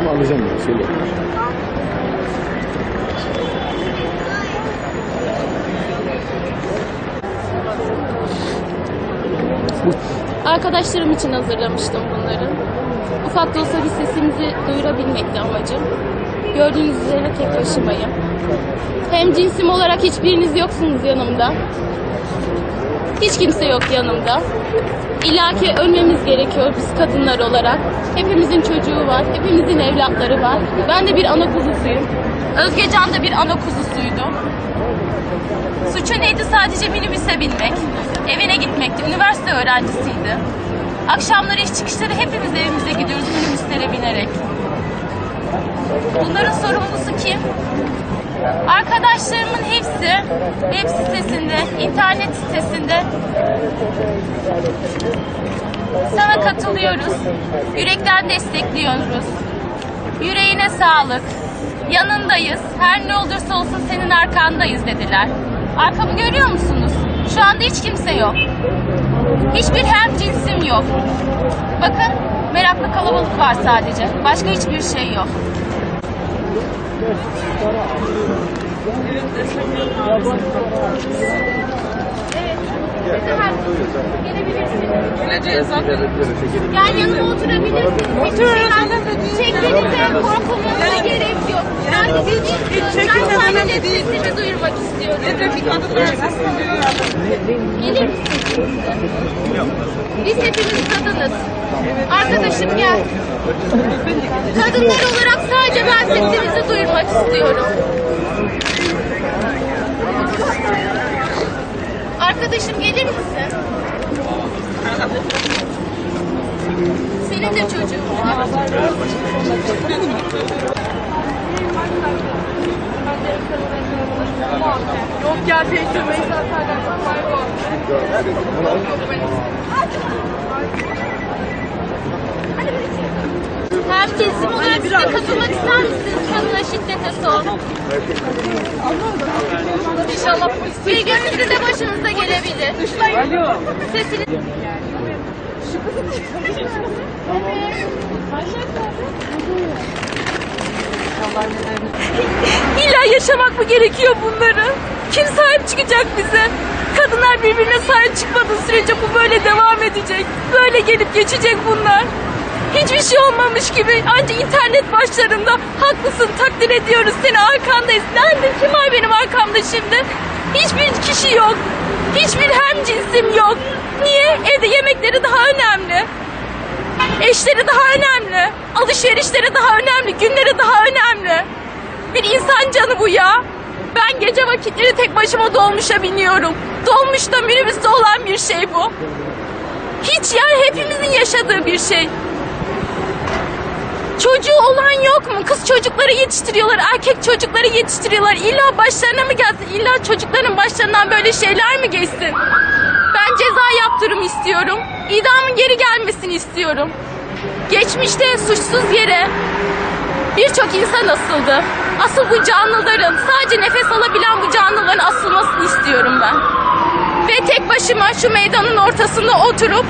Ama alacağım ben söyle. Arkadaşlarım için hazırlamıştım bunları. Ufak da olsa bir sesimizi duyurabilmekti amacım. Gördüğünüz üzere tek başımayım. Hem cinsim olarak hiçbiriniz yoksunuz yanımda. Hiç kimse yok yanımda. İlla ki ölmemiz gerekiyor biz kadınlar olarak. Hepimizin çocuğu var, hepimizin evlatları var. Ben de bir ana kuzusuyum. Özgecan da bir ana kuzusuydu. Suçu neydi sadece minibüse binmek. Evine gitmekti. Üniversite öğrencisiydi. Akşamları iş çıkışları hepimiz evimize gidiyoruz minibüslere binerek. Bunların sorumlusu kim? Web sitesinde, internet sitesinde sana katılıyoruz. Yürekten destekliyoruz. Yüreğine sağlık. Yanındayız. Her ne olursa olsun senin arkandayız dediler. Arkamı görüyor musunuz? Şu anda hiç kimse yok. Hiçbir hem cinsim yok. Bakın meraklı kalabalık var sadece. Başka hiçbir şey yok. Gel yanıma oturabilirsin. Oturun. Çekmenize, korkmanıza gerek yok. Ben sizin ben sadece sesimi duyurmak istiyorum. Gelir misiniz? Biz hepimiz kadınız. Arkadaşım gel. Kadınlar olarak sadece ben sesimizi duyurmak istiyorum. Arkadaşım gelir misin? Senin de çocuğun var. Yok gel teyze Veysel Serdar var. Hem kesim olarak size katılmak ister misiniz? Kadına şiddete son. İnşallah Bir gün sizin de başınıza gelebilir. Alo. Sesini... İlla yaşamak mı gerekiyor bunları? Kim sahip çıkacak bize? Kadınlar birbirine sahip çıkmadığı sürece bu böyle devam edecek. Böyle gelip geçecek bunlar. Hiçbir şey olmamış gibi ancak internet başlarında haklısın takdir ediyoruz seni arkandayız. Nerede kim var benim arkamda şimdi? Hiçbir kişi yok. Hiçbir hem cinsim yok. Niye? Evde yemekleri daha önemli. Eşleri daha önemli. Alışverişleri daha önemli. Günleri daha önemli. Bir insan canı bu ya. Ben gece vakitleri tek başıma dolmuşa biniyorum. Dolmuşta minibüste olan bir şey bu. Hiç yani hepimizin yaşadığı bir şey. Çocuğu olan yok mu? Kız çocukları yetiştiriyorlar, erkek çocukları yetiştiriyorlar. İlla başlarına mı gelsin? İlla çocukların başlarından böyle şeyler mi geçsin? Ben ceza yaptırım istiyorum. İdamın geri gelmesini istiyorum. Geçmişte suçsuz yere birçok insan asıldı. Asıl bu canlıların, sadece nefes alabilen bu canlıların asılmasını istiyorum ben. Ve tek başıma şu meydanın ortasında oturup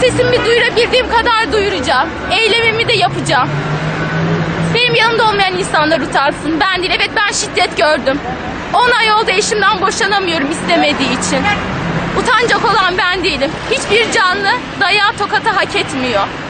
sesimi duyurabildiğim kadar duyuracağım. Eylemimi de yapacağım. Benim yanımda olmayan insanlar utansın. Ben değil. Evet ben şiddet gördüm. 10 ay oldu eşimden boşanamıyorum istemediği için. Utanacak olan ben değilim. Hiçbir canlı dayağı tokatı hak etmiyor.